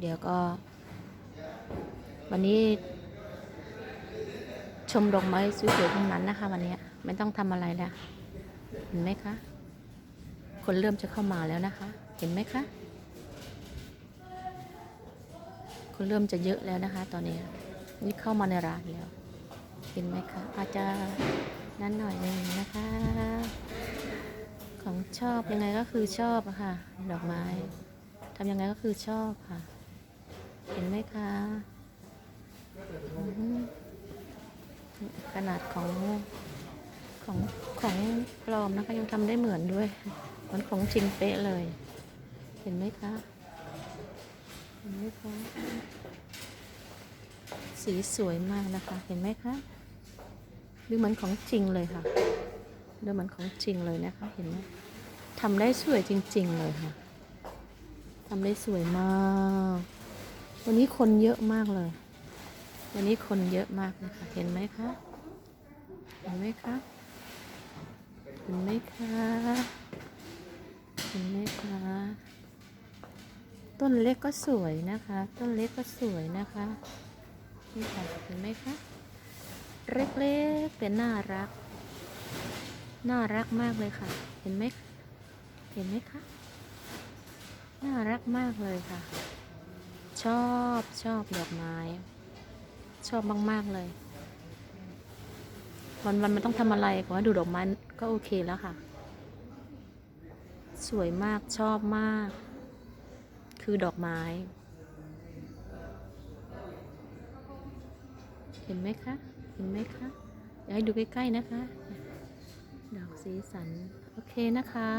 เดี๋ยวก็ วันนี้ ชมดอกไม้สวยๆทั้งนั้นนะคะ วันนี้ไม่ต้องทำอะไรแล้ว เห็นไหมคะ คนเริ่มจะเข้ามาแล้วนะคะ เห็นไหมคะ คนเริ่มจะเยอะแล้วนะคะ ตอนนี้ นี่เข้ามาในร้านแล้ว เห็นไหมคะ อาจจะนั้นหน่อยหนึงนะคะ ของชอบยังไงก็คือชอบะค่ะ ดอกไม้ทำยังไงก็คือชอบค่ะ เห็นไหมคะขนาดของของของปลอมนะคะยังทำได้เหมือนด้วยเหมือนของจริงเป๊ะเลย เห็นไหมคะเห็นไหมคะสีสวยมากนะคะ เห็นไหมคะดูเหมือนของจริงเลยค่ะดูเหมือนของจริงเลยนะคะ เห็นไหมทำได้สวยจริง ๆ เลยค่ะทำได้สวยมาก วันนี้คนเยอะมากเลย วันนี้คนเยอะมากเลยค่ะเห็นไหมคะ เห็นไหมคะ เห็นไหมคะ เห็นไหมคะ ต้นเล็กก็สวยนะคะ ต้นเล็กก็สวยนะคะ นี่ค่ะ เห็นไหมคะ เล็กๆแต่น่ารัก น่ารักมากเลยค่ะ เห็นไหม เห็นไหมคะ น่ารักมากเลยค่ะ ชอบชอบดอกไม้ ชอบมาก ๆ เลย วันวันมันต้องทำอะไรขอให้ดูดอกไม้ก็โอเคแล้วค่ะ สวยมากชอบมาก คือดอกไม้ เห็นไหมคะ เห็นไหมคะอยากให้ดูใกล้ ๆ นะคะ ดอกสีสัน โอเคนะคะ